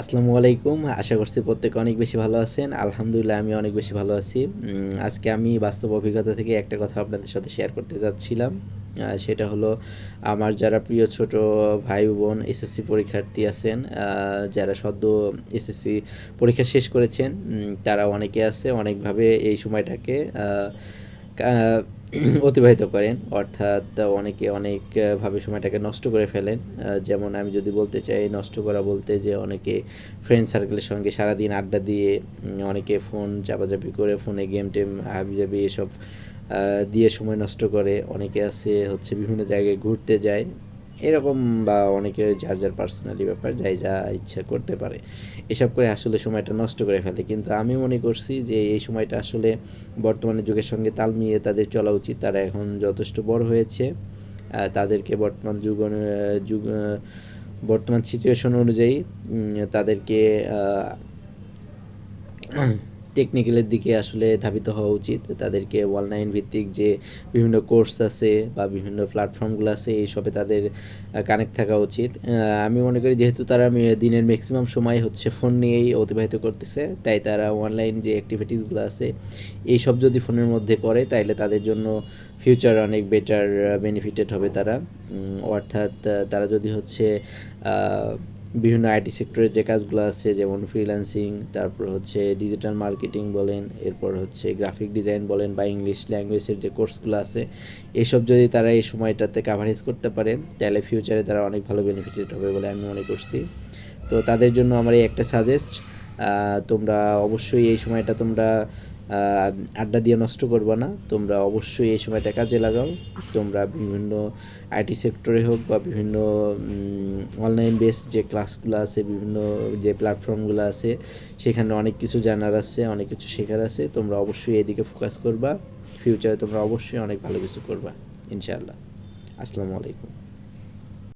আসসালামু আলাইকুম। আশা করছি প্রত্যেকে অনেক বেশি ভালো আছেন। আলহামদুলিল্লাহ, আমি অনেক বেশি ভালো আছি। আজকে আমি বাস্তব অভিজ্ঞতা থেকে একটা কথা আপনাদের সাথে শেয়ার করতে যাচ্ছিলাম। সেটা হলো, আমার যারা প্রিয় ছোট ভাই বোন এসএসসি পরীক্ষার্থী আছেন যারা সদ্য এসএসসি পরীক্ষা শেষ করেছেন তারা অনেকে আছে, অনেকভাবে এই সময়টাকে অতিবাহিত করেন। অর্থাৎ অনেকে অনেক ভাবে সময়টাকে নষ্ট করে ফেলেন। যেমন আমি যদি বলতে চাই, নষ্ট করা বলতে যে অনেকে ফ্রেন্ড সার্কেলের সঙ্গে সারাদিন আড্ডা দিয়ে অনেকে ফোন চাপাচাপি করে ফোনে গেম টেম, হাবিজাবি এসব দিয়ে সময় নষ্ট করে। অনেকে আছে হচ্ছে বিভিন্ন জায়গায় ঘুরতে যায়। এরকম বা অনেকে যার যার পার্সোনালি ব্যাপার যাই যা ইচ্ছা করতে পারে, এসব করে আসলে সময়টা নষ্ট করে ফেলে। কিন্তু আমি মনে করছি যে এই সময়টা আসলে বর্তমানে যুগের সঙ্গে তাল মিলিয়ে তাদের চলা উচিত। তারা এখন যথেষ্ট বড় হয়েছে। তাদেরকে বর্তমান যুগ যুগ বর্তমান সিচুয়েশন অনুযায়ী তাদেরকে টেকনিক্যালের দিকে আসলে ধাবিত হওয়া উচিত। তাদেরকে অনলাইন ভিত্তিক যে বিভিন্ন কোর্স আছে বা বিভিন্ন প্ল্যাটফর্মগুলো আছে, এইসবে তাদের কানেক্ট থাকা উচিত। আমি মনে করি যেহেতু তারা দিনের ম্যাক্সিমাম সময় হচ্ছে ফোন নিয়েই অতিবাহিত করতেছে, তাই তারা অনলাইন যে অ্যাক্টিভিটিসগুলো আছে, এইসব যদি ফোনের মধ্যে করে, তাইলে তাদের জন্য ফিউচার অনেক বেটার বেনিফিটেড হবে তারা। অর্থাৎ তারা যদি হচ্ছে বিভিন্ন আইটি সেক্টরের যে কাজগুলো আছে, যেমন ফ্রিল্যান্সিং তারপর হচ্ছে ডিজিটাল মার্কেটিং বলেন, এরপর হচ্ছে গ্রাফিক ডিজাইন বলেন বা ইংলিশ ল্যাঙ্গুয়েজের যে কোর্সগুলো আছে, এসব যদি তারা এই সময়টাতে কাভারেজ করতে পারে, তাহলে ফিউচারে তারা অনেক ভালো বেনিফিটেড হবে বলে আমি মনে করছি। তো তাদের জন্য আমার এই একটা সাজেস্ট তোমরা অবশ্যই এই সময়টা তোমরা আড্ডা দিয়ে নষ্ট করবে না। তোমরা অবশ্যই এই সময়টা কাজে লাগাও। তোমরা বিভিন্ন আইটি সেক্টরে হোক বা বিভিন্ন অনলাইন বেস যে ক্লাসগুলো আছে, বিভিন্ন যে প্ল্যাটফর্মগুলো আছে, সেখানে অনেক কিছু জানার আছে, অনেক কিছু শেখার আছে। তোমরা অবশ্যই এদিকে ফোকাস করবা। ফিউচারে তোমরা অবশ্যই অনেক ভালো কিছু করবা। ইনশাআল্লাহ। আসসালামু আলাইকুম।